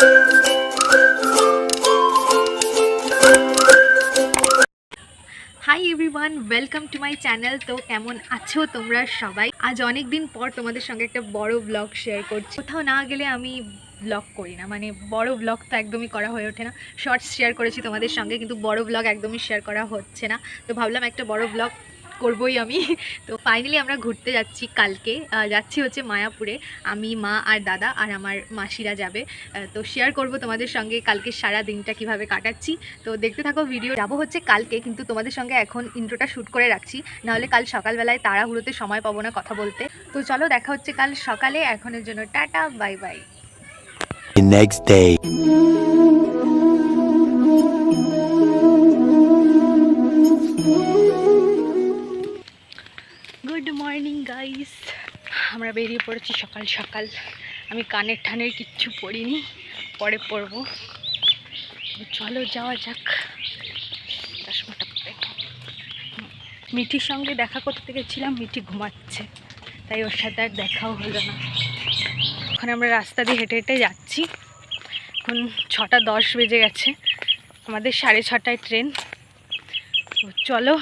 Hi everyone welcome to my channel তো কেমন আছো তোমরা সবাই? আজ অনেক দিন পর তোমাদের সঙ্গে একটা বড় ব্লগ শেয়ার করছি। কোথাও না গেলে আমি ব্লগ করি না মানে বড় ব্লগ তো একদমই করা হয়ে ওঠে না। শর্টস শেয়ার করেছি তোমাদের সঙ্গে, কিন্তু বড় ব্লগ একদমই শেয়ার করা হচ্ছে না। তো ভাবলাম একটা বড় ব্লগ করবই আমি। তো ফাইনালি আমরা ঘুরতে যাচ্ছি কালকে। যাচ্ছি হচ্ছে মায়াপুরে। আমি, মা আর দাদা আর আমার মাসিরা যাবে। তো শেয়ার করব তোমাদের সঙ্গে কালকে সারা দিনটা কীভাবে কাটাচ্ছি। তো দেখতে থাকো ভিডিও যাব হচ্ছে কালকে, কিন্তু তোমাদের সঙ্গে এখন ইন্ট্রোটা শ্যুট করে রাখছি। নাহলে কাল সকালবেলায় তাড়াহুড়োতে সময় পাবো না কথা বলতে। তো চলো দেখা হচ্ছে কাল সকালে। এখনের জন্য টাটা বাই বাই আমরা বেরিয়ে পড়েছি সকাল সকাল। আমি কানের ঠানের কিচ্ছু পড়িনি, পরে পরবো তো চলো যাওয়া যাক। মিঠির সঙ্গে দেখা করতে গেছিলাম, মিঠি ঘুমাচ্ছে, তাই ওর সাথে আর দেখাও হলো না। এখন আমরা রাস্তা দিয়ে হেঁটে হেঁটে যাচ্ছি। এখন ছটা দশ বেজে গেছে। আমাদের সাড়ে ছটায় ট্রেন। তো চলো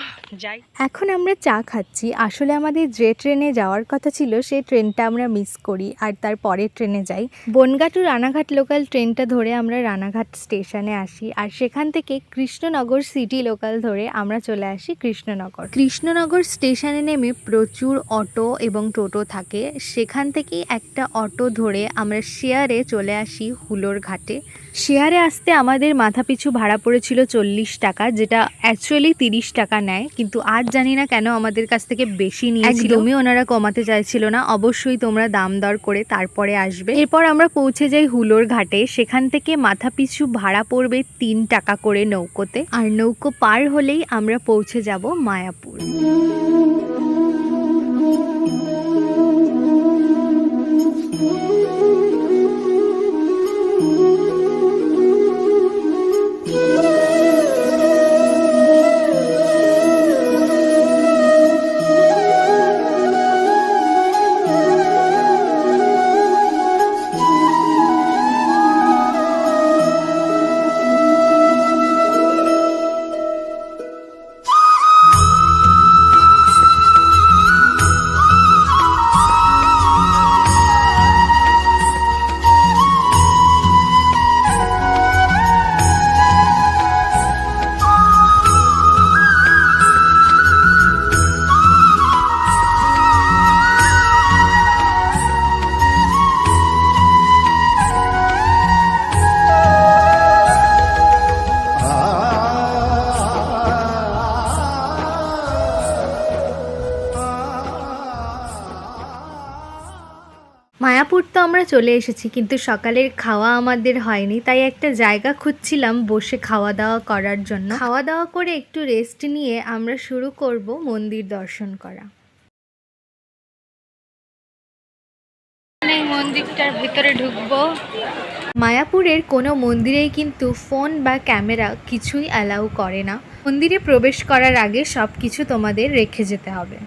যাই। এখন আমরা চা খাচ্ছি। আসলে আমাদের যে ট্রেনে যাওয়ার কথা ছিল সেই ট্রেনটা আমরা মিস করি আর তার পরের ট্রেনে যাই। বনগা টু রানাঘাট লোকাল ট্রেনটা ধরে আমরা রানাঘাট স্টেশনে আসি আর সেখান থেকে কৃষ্ণনগর সিটি লোকাল ধরে আমরা চলে আসি কৃষ্ণনগর। কৃষ্ণনগর স্টেশনে নেমে প্রচুর অটো এবং টোটো থাকে। সেখান থেকেই একটা অটো ধরে আমরা শেয়ারে চলে আসি হুলোর ঘাটে। শেয়ারে আসতে আমাদের মাথাপিছু ভাড়া পড়েছিল চল্লিশ টাকা যেটা অ্যাকচুয়ালি তিরিশ টাকা নেয় কিন্তু আর জানি না কেন আমাদের কাছ থেকে বেশি নিয়েছিল। একদমই। ওনারা কমাতে চাইছিল না অবশ্যই তোমরা দাম দর করে তারপরে আসবে। এরপর আমরা পৌঁছে যাই হুলোর ঘাটে সেখান থেকে মাথা পিছু ভাড়া পড়বে তিন টাকা করে নৌকোতে। আর নৌকো পার হলেই আমরা পৌঁছে যাব মায়াপুর। তো আমরা চলে এসেছি কিন্তু সকালের খাওয়া আমাদের হয়নি তাই একটা জায়গা খুঁজছিলাম বসে খাওয়া দাওয়া করার জন্য। খাওয়া দাওয়া করে একটু রেস্ট নিয়ে আমরা শুরু করব মন্দির দর্শন করা। মন্দিরটার ভিতরে ঢুকবো। মায়াপুরের কোনো মন্দিরেই কিন্তু ফোন বা ক্যামেরা কিছুই অ্যালাউ করে না। মন্দিরে প্রবেশ করার আগে সব কিছু তোমাদের রেখে যেতে হবে।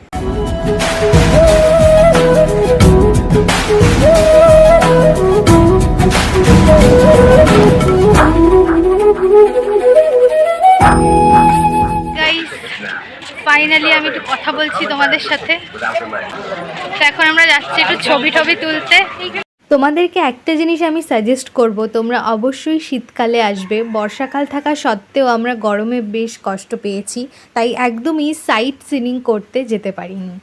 ফাইনালি আমি একটু কথা বলছি তোমাদের সাথে। তো এখন আমরা যাচ্ছি একটু ছবি টবি তুলতে। তোমাদেরকে একটা জিনিস আমি সাজেস্ট করব তোমরা অবশ্যই শীতকালে আসবে। বর্ষাকাল থাকা সত্ত্বেও আমরা গরমে বেশ কষ্ট পেয়েছি তাই একদমই সাইট সিনিং করতে যেতে পারিনি।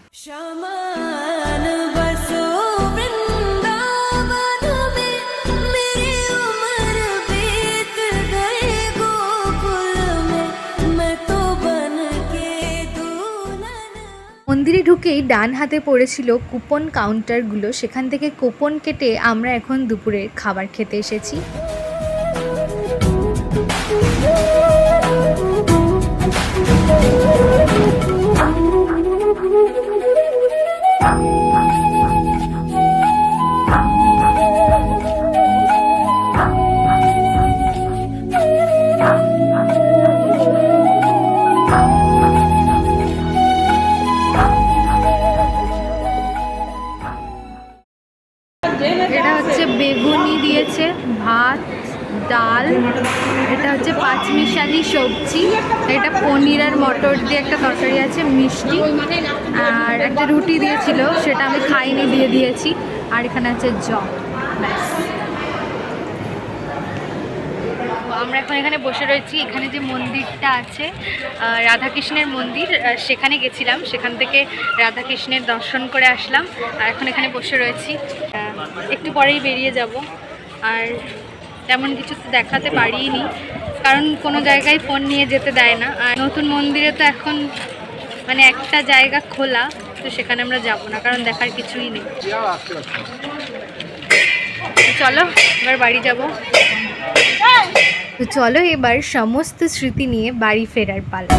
ঢুকেই ডান হাতে পড়েছিল কুপন কাউন্টারগুলো। সেখান থেকে কুপন কেটে আমরা এখন দুপুরে খাবার খেতে এসেছি। এটা হচ্ছে পাঁচমিশালি সবজি। এটা পনির আর মটর দিয়ে একটা তরকারি আছে, মিষ্টি। আর একটা রুটি দিয়েছিল, সেটা আমি খাইনি, দিয়ে দিয়েছি। আর এখানে আছে ব্যাস। আমরা এখন এখানে বসে রয়েছি। এখানে যে মন্দিরটা আছে রাধাকৃষ্ণের মন্দির সেখানে গেছিলাম। সেখান থেকে রাধাকৃষ্ণের দর্শন করে আসলাম। আর এখন এখানে বসে রয়েছি। একটু পরেই বেরিয়ে যাব। আর তেমন কিছু তো দেখাতে পারিনি। কারণ কোনো জায়গায় ফোন নিয়ে যেতে দেয় না। আর নতুন মন্দিরে তো এখন মানে একটা জায়গা খোলা, তো সেখানে আমরা যাব না, কারণ দেখার কিছুই নেই। চলো, এবার বাড়ি যাব। তো চলো এবার সমস্ত স্মৃতি নিয়ে বাড়ি ফেরার পালা।